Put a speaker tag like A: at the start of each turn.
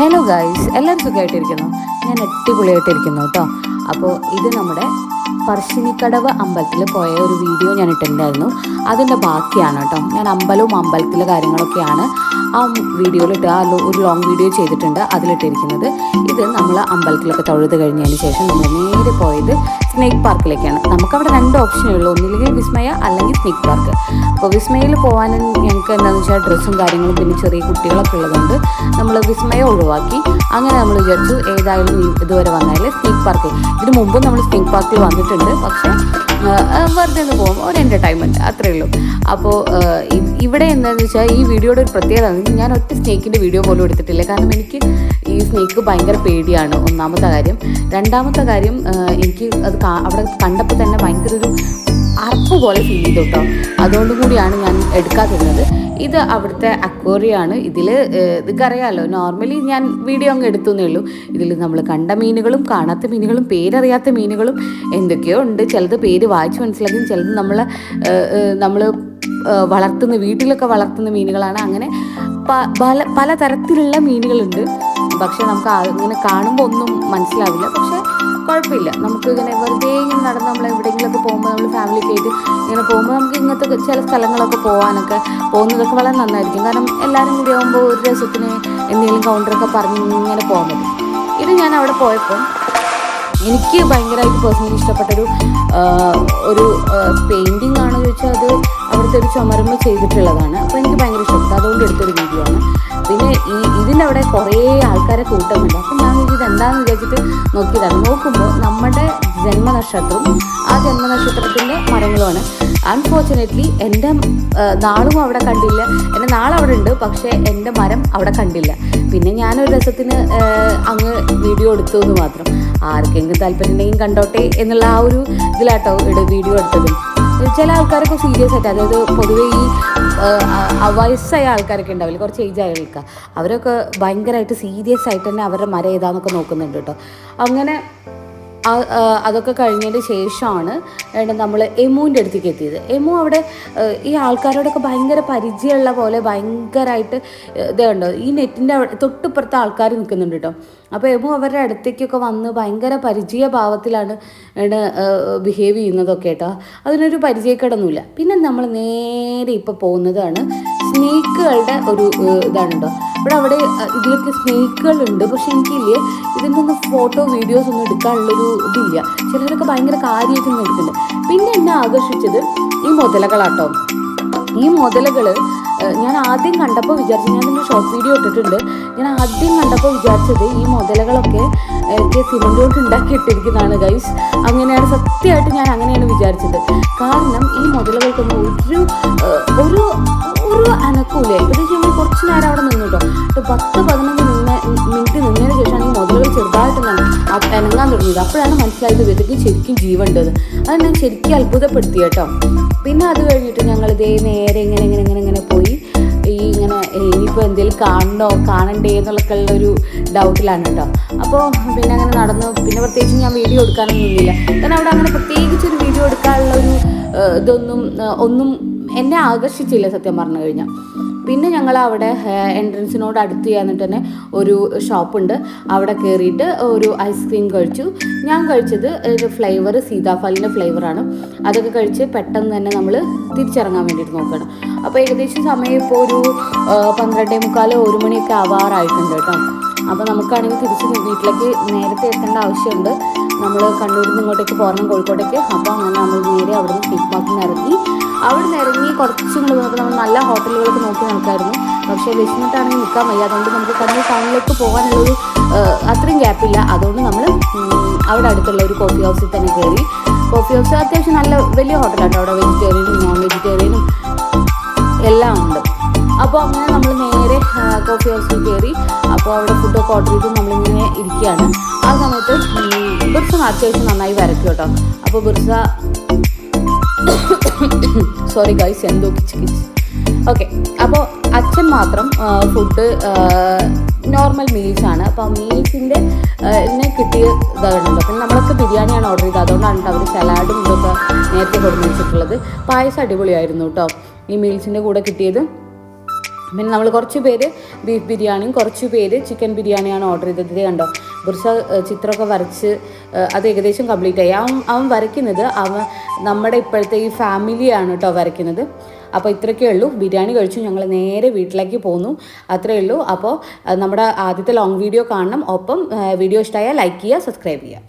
A: Hello guys എല്ലാവരും സുഖമായിട്ടിരിക്കുന്നു. ഞാൻ അടിപൊളിയായിട്ടിരിക്കുന്നു കേട്ടോ. അപ്പോൾ ഇത് നമ്മുടെ പറശ്ശിനിക്കടവ് അമ്പലത്തിൽ പോയ ഒരു വീഡിയോ ഞാൻ ഇട്ടിട്ടുണ്ടായിരുന്നു. അതിന്റെ ബാക്കിയാണ് കേട്ടോ. ഞാൻ അമ്പലവും അമ്പലത്തിലെ കാര്യങ്ങളൊക്കെയാണ് ആ വീഡിയോയിൽ ഇട്ട് ആ ഒരു ലോങ് വീഡിയോ ചെയ്തിട്ടുണ്ട്. അതിലിട്ടിരിക്കുന്നത്. നമ്മൾ അമ്പലത്തിലൊക്കെ തൊഴുത് കഴിഞ്ഞതിന് ശേഷം നമ്മൾ നേരെ പോയത് സ്നേക്ക് പാർക്കിലേക്കാണ്. നമുക്കവിടെ രണ്ട് ഓപ്ഷനേ ഉള്ളൂ. ഒന്നില്ലെങ്കിൽ വിസ്മയ അല്ലെങ്കിൽ സ്നേക്ക് പാർക്ക്. അപ്പോൾ വിസ്മയിൽ പോകാൻ ഞങ്ങൾക്ക് എന്താണെന്ന് വെച്ചാൽ ഡ്രസ്സും കാര്യങ്ങളും പിന്നെ ചെറിയ കുട്ടികളൊക്കെ ഉള്ളതുകൊണ്ട് നമ്മൾ വിസ്മയ ഒഴിവാക്കി. അങ്ങനെ നമ്മൾ വിചാരിച്ചു ഏതായാലും ഇതുവരെ വന്നാൽ സ്നേക്ക് പാർക്ക്. ഇതിനു മുമ്പ് നമ്മൾ സ്നേക്ക് പാർക്കിൽ വന്നിട്ടുണ്ട്. പക്ഷേ വെറുതെ ഒന്ന് പോകും. ഒരു എന്റർടൈൻമെന്റ് അത്രയേ ഉള്ളൂ. അപ്പോൾ ഇവിടെ എന്താണെന്ന് വെച്ചാൽ ഈ വീഡിയോയുടെ ഒരു പ്രത്യേകത ഞാൻ ഒറ്റ സ്നേക്കിന്റെ വീഡിയോ പോലും എടുത്തിട്ടില്ല. കാരണം എനിക്ക് ഈ സ്നേക്ക് ഭയങ്കര പേടിയാണ് ഒന്നാമത്തെ കാര്യം. രണ്ടാമത്തെ കാര്യം എനിക്ക് അത് അവിടെ കണ്ടപ്പോൾ തന്നെ ഭയങ്കര ഒരു അറപ്പ് പോലെ ഫീൽ ചെയ്തു കേട്ടോ. അതുകൊണ്ട് കൂടിയാണ് ഞാൻ എടുക്കാതിരുന്നത്. ഇത് അവിടുത്തെ അക്വോറിയാണ്. ഇതിൽ ഇതൊക്കറിയാമല്ലോ നോർമലി ഞാൻ വീഡിയോ അങ്ങ് എടുത്തുന്നേ ഉള്ളൂ. ഇതിൽ നമ്മൾ കണ്ട മീനുകളും കാണാത്ത മീനുകളും പേരറിയാത്ത മീനുകളും എന്തൊക്കെയോ ഉണ്ട്. ചിലത് പേര് വായിച്ച് മനസ്സിലാക്കും ചിലത് നമ്മൾ നമ്മൾ വളർത്തുന്ന വീട്ടിലൊക്കെ വളർത്തുന്ന മീനുകളാണ്. അങ്ങനെ പല പലതരത്തിലുള്ള മീനുകളുണ്ട്. പക്ഷെ നമുക്ക് അങ്ങനെ കാണുമ്പോൾ ഒന്നും മനസ്സിലാവില്ല. പക്ഷെ കുഴപ്പമില്ല. നമുക്ക് ഇങ്ങനെ വെറുതെ ഇങ്ങനെ നടന്ന് നമ്മൾ എവിടെയെങ്കിലുമൊക്കെ പോകുമ്പോൾ നമ്മൾ ഫാമിലി ആയിട്ട് ഇങ്ങനെ പോകുമ്പോൾ നമുക്ക് ഇങ്ങനത്തെ ചില സ്ഥലങ്ങളൊക്കെ പോകാനൊക്കെ പോകുന്നതൊക്കെ വളരെ നന്നായിരിക്കും. കാരണം എല്ലാവരും കൂടി ആകുമ്പോൾ ഒരു രസത്തിന് എന്തെങ്കിലും കൗണ്ടറൊക്കെ പറഞ്ഞ് ഇങ്ങനെ പോകാൻ പറ്റും. ഇത് ഞാൻ അവിടെ പോയപ്പോൾ എനിക്ക് ഭയങ്കരമായിട്ട് പേഴ്സണലി ഇഷ്ടപ്പെട്ടൊരു ഒരു പെയിന്റിംഗ് ആണെന്ന് ചോദിച്ചാൽ അത് അവിടുത്തെ ഒരു ചുമരുന്ന് ചെയ്തിട്ടുള്ളതാണ്. അപ്പോൾ എനിക്ക് ഭയങ്കര ഇഷ്ടപ്പെട്ടു അതുകൊണ്ട് എടുത്തൊരു വീഡിയോ ആണ്. പിന്നെ ഈ ഇതിന്റെ അവിടെ കുറേ ആൾക്കാരെ കൂട്ടുന്നുണ്ട് അപ്പം ഞാൻ ഇത് എന്താണെന്ന് വിചാരിച്ചിട്ട് നോക്കിയതാണ് നോക്കുമ്പോൾ നമ്മുടെ ജന്മനക്ഷത്രം ആ ജന്മനക്ഷത്രത്തിന്റെ മരങ്ങളുമാണ്. അൺഫോർച്ചുനേറ്റ്ലി എന്റെ നാളും അവിടെ കണ്ടില്ല. എന്റെ നാളവിടെ ഉണ്ട് പക്ഷേ എന്റെ മരം അവിടെ കണ്ടില്ല. പിന്നെ ഞാനൊരു രസത്തിന് അങ്ങ് വീഡിയോ എടുത്തു എന്ന് മാത്രം. ആർക്കെങ്കിലും താല്പര്യം ഉണ്ടെങ്കിൽ കണ്ടോട്ടെ എന്നുള്ള ആ ഒരു ഇതിലാട്ടോ ഇവിടെ വീഡിയോ എടുത്തത്. ചില ആൾക്കാരൊക്കെ സീരിയസ് ആയിട്ട് അതായത് പൊതുവേ ഈ വയസ്സായ ആൾക്കാരൊക്കെ ഉണ്ടാവില്ല കുറച്ച് ഏജ് ആയ ആൾക്കാർ അവരൊക്കെ ഭയങ്കരമായിട്ട് സീരിയസ് ആയിട്ട് തന്നെ അവരുടെ മര ഏതാന്നൊക്കെ നോക്കുന്നുണ്ട് കേട്ടോ. അങ്ങനെ അതൊക്കെ കഴിഞ്ഞതിന് ശേഷമാണ് നമ്മൾ എമുവിന്റെ അടുത്തേക്ക് എത്തിയത്. എമു അവിടെ ഈ ആൾക്കാരോടൊക്കെ ഭയങ്കര പരിചയമുള്ള പോലെ ഭയങ്കരമായിട്ട് ഇതുണ്ട്? ഈ നെറ്റിന്റെ അവിടെ തൊട്ടിപ്പുറത്തെ ആൾക്കാർ നിൽക്കുന്നുണ്ട് കേട്ടോ. അപ്പോൾ എമു അവരുടെ അടുത്തേക്കൊക്കെ വന്ന് ഭയങ്കര പരിചയഭാവത്തിലാണ് ബിഹേവ് ചെയ്യുന്നതൊക്കെ കേട്ടോ. അതിനൊരു പരിചയക്കേടൊന്നുമില്ല. പിന്നെ നമ്മൾ നേരെ ഇപ്പോൾ പോകുന്നതാണ് സ്നേക്കുകളുടെ ഒരു ഇതാണ് കേട്ടോ ഇവിടെ അവിടെ ഇതിലൊക്കെ സ്നേക്കുകളുണ്ട് പക്ഷെ എനിക്കില്ലേ ഇതിന്റെ ഒന്നും ഫോട്ടോ വീഡിയോസ് ഒന്നും എടുക്കാനുള്ളൊരു ഇതില്ല. ചിലരൊക്കെ ഭയങ്കര കാര്യമായിട്ട് എടുക്കുന്നുണ്ട്. പിന്നെ എന്നെ ആകർഷിച്ചത് ഈ മുതലകളാട്ടോ. ഈ മുതലകൾ ഞാൻ ആദ്യം കണ്ടപ്പോൾ വിചാരിച്ചു ഞാൻ എന്റെ ഷോർട്ട് വീഡിയോ ഇട്ടിട്ടുണ്ട്. ഞാൻ ആദ്യം കണ്ടപ്പോൾ വിചാരിച്ചത് ഈ മുതലകളൊക്കെ ഒക്കെ സിമെന്റ് കൊണ്ട് ഉണ്ടാക്കി ഇട്ടിരിക്കുന്നതാണ് ഗൈസ് അങ്ങനെയാണ് സത്യമായിട്ട് ഞാൻ അങ്ങനെയാണ് വിചാരിച്ചത്. കാരണം ഈ മുതലകൾക്കൊന്നും ഒരു ഒരു ഒരു അനക്കൂലേ. ഏകദേശം നമ്മൾ കുറച്ച് നേരം അവിടെ നിന്നു കേട്ടോ. പത്ത് പതിനഞ്ച് നിന്ന മിനിറ്റ് നിന്നതിന് ശേഷമാണ് ഈ മുതലുകൾ ചെറുതായിട്ടൊന്നാണ് അനങ്ങാൻ തുടങ്ങിയത്. അപ്പോഴാണ് മനസ്സിലായത് ഇവർക്ക് ശരിക്കും ജീവണ്ടത് അത് ഞാൻ ശരിക്കും അത്ഭുതപ്പെടുത്തി കേട്ടോ. പിന്നെ അത് കഴിഞ്ഞിട്ട് ഞങ്ങൾ ഇതേ നേരെ ഇങ്ങനെ ഇങ്ങനെ ഇങ്ങനെ ഇങ്ങനെ പോയി. ഈ ഇങ്ങനെ ഇനിയിപ്പോൾ എന്തെങ്കിലും കാണണോ കാണണ്ടേ എന്നുള്ളൊക്കെ ഉള്ളൊരു ഡൗട്ടിലാണ് കേട്ടോ. അപ്പോൾ പിന്നെ അങ്ങനെ നടന്നു. പിന്നെ പ്രത്യേകിച്ച് ഞാൻ വീഡിയോ എടുക്കാനൊന്നും ഇല്ല കാരണം അവിടെ അങ്ങനെ പ്രത്യേകിച്ച് ഒരു വീഡിയോ എടുക്കാനുള്ള ഒരു ഇതൊന്നും ഒന്നും എന്നെ ആകർഷിച്ചില്ല സത്യം പറഞ്ഞു കഴിഞ്ഞാൽ പിന്നെ ഞങ്ങൾ അവിടെ എൻട്രൻസിനോട് അടുത്ത് ചെയ്യാന്നിട്ട് തന്നെ ഒരു ഷോപ്പുണ്ട്. അവിടെ കയറിയിട്ട് ഒരു ഐസ്ക്രീം കഴിച്ചു. ഞാൻ കഴിച്ചത് ഫ്ലേവർ സീതാഫലിന്റെ ഫ്ലേവറാണ് അതൊക്കെ കഴിച്ച് പെട്ടെന്ന് തന്നെ നമ്മൾ തിരിച്ചിറങ്ങാൻ വേണ്ടിയിട്ട് നോക്കണം. അപ്പോൾ ഏകദേശം സമയം ഇപ്പോൾ ഒരു പന്ത്രണ്ടേ മുക്കാലോ ഒരു മണിയൊക്കെ ആവാറായിട്ടുണ്ട് കേട്ടോ. അപ്പോൾ നമുക്കാണെങ്കിൽ തിരിച്ച് വീട്ടിലേക്ക് നേരത്തെ എത്തേണ്ട ആവശ്യമുണ്ട്. നമ്മൾ കണ്ണൂരിൽ നിന്ന് ഇങ്ങോട്ടേക്ക് പോകണം കോഴിക്കോട്ടേക്ക്. അപ്പോൾ അങ്ങനെ നമ്മൾ നേരെ അവിടെ നിന്ന് ഫീഡ്ബാക്കിൽ ഇറങ്ങി അവിടെ നിന്ന് ഇറങ്ങി കുറച്ചും കൂടെ നമ്മൾ നല്ല ഹോട്ടലുകളൊക്കെ നോക്കി നടക്കായിരുന്നു. പക്ഷേ വിശന്നിട്ടാണെങ്കിൽ നിൽക്കാൻ വയ്യ. അതുകൊണ്ട് നമുക്ക് കണ്ണൂർ ടൗണിലേക്ക് പോകാനുള്ളൊരു അത്രയും ഗ്യാപ്പില്ല അതുകൊണ്ട് നമ്മൾ അവിടെ അടുത്തുള്ള ഒരു കോഫി ഹൗസിൽ തന്നെ കയറി കോഫി ഹൗസ് അത്യാവശ്യം നല്ല വലിയ ഹോട്ടലാണ് അവിടെ വെജിറ്റേറിയനും നോൺ വെജിറ്റേറിയനും എല്ലാം ഉണ്ട്. അപ്പോൾ അങ്ങനെ നമ്മൾ നേരെ കോഫി ഹൗസിൽ കയറി അപ്പോൾ അവിടെ ഫുഡൊക്കെ ഓർഡർ ചെയ്ത് നമ്മളിങ്ങനെ ഇരിക്കുകയാണ് ആ സമയത്ത് ബിർസ അത്യാവശ്യം നന്നായി വരയ്ക്കും കേട്ടോ. അപ്പോൾ ബിർസ സോറി ഗൈസ് എന്തോ കിച്ച് കിച്ച് ഓക്കെ അപ്പോൾ അച്ഛൻ മാത്രം ഫുഡ് നോർമൽ മീൽസ് ആണ്. അപ്പോൾ ആ മീൽസിന്റെ കിട്ടിയ ഇതാകുന്നുണ്ട് പിന്നെ നമ്മളൊക്കെ ബിരിയാണിയാണ് ഓർഡർ ചെയ്തത്. അതുകൊണ്ടാണ് അവർ സലാഡും ഇതൊക്കെ നേരത്തെ കൊടുത്തു വെച്ചിട്ടുള്ളത്. പായസം അടിപൊളിയായിരുന്നു കേട്ടോ ഈ മീൽസിന്റെ കൂടെ കിട്ടിയത്. പിന്നെ നമ്മൾ കുറച്ച് പേര് ബീഫ് ബിരിയാണിയും കുറച്ച് പേര് ചിക്കൻ ബിരിയാണിയാണ് ഓർഡർ ചെയ്തത്. ഇത് കണ്ടോ? ബുർസ ചിത്രമൊക്കെ വരച്ച് അത് ഏകദേശം കംപ്ലീറ്റ് ആയി. അവൻ അവൻ വരയ്ക്കുന്നത് അവൻ നമ്മുടെ ഇപ്പോഴത്തെ ഈ ഫാമിലിയാണ് കേട്ടോ വരയ്ക്കുന്നത്. അപ്പോൾ ഇത്രയൊക്കെ ഉള്ളൂ. ബിരിയാണി കഴിച്ചു. ഞങ്ങൾ നേരെ വീട്ടിലേക്ക് പോന്നു. അത്രയേ ഉള്ളൂ. അപ്പോൾ നമ്മുടെ ആദ്യത്തെ ലോങ് വീഡിയോ കാണണം. ഒപ്പം വീഡിയോ ഇഷ്ടമായാൽ ലൈക്ക് ചെയ്യുക സബ്സ്ക്രൈബ് ചെയ്യുക.